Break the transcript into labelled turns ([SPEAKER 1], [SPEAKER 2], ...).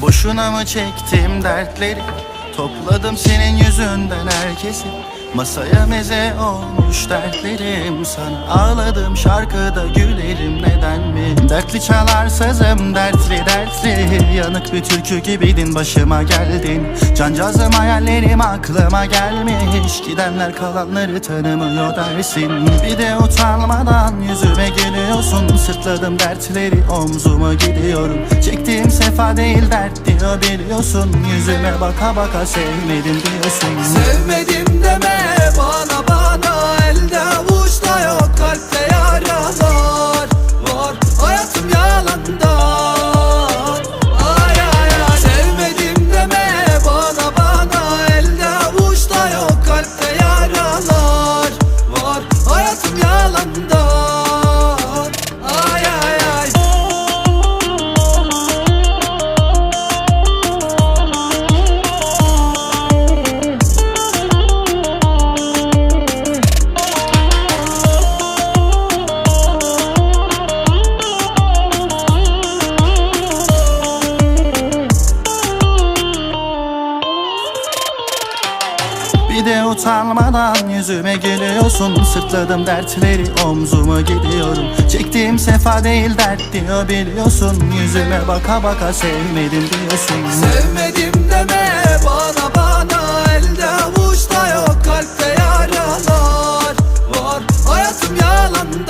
[SPEAKER 1] Boşuna mı çektim dertleri? Topladım senin yüzünden herkesi. Masaya meze olmuş dertlerim. Sana ağladım şarkıda gülerim. Neden mi Dertli çalar sazım dertli dertli. Yanık bir türkü gibiydin başıma geldin. Cancağızım hayallerim aklıma gelmiş. Gidenler kalanları tanımıyor dersin. Bir de utanmadan yüzüme gülüyorsun. Sırtladım dertleri omzuma gidiyorum. Çektiğim sefa değil dert diyor biliyorsun. Yüzüme baka baka sevmedim diyorsun.
[SPEAKER 2] Sevmedim deme bana
[SPEAKER 1] Bir de utanmadan yüzüme gülüyorsun Sırtladım dertleri omzuma gidiyorum. Çektiğim sefa değil dert diyor biliyorsun. Yüzüme baka baka sevmedim diyorsun.
[SPEAKER 3] Sevmedim deme bana bana. Elde avuçta yok kalpte yaralar Var. Hayatım yalandan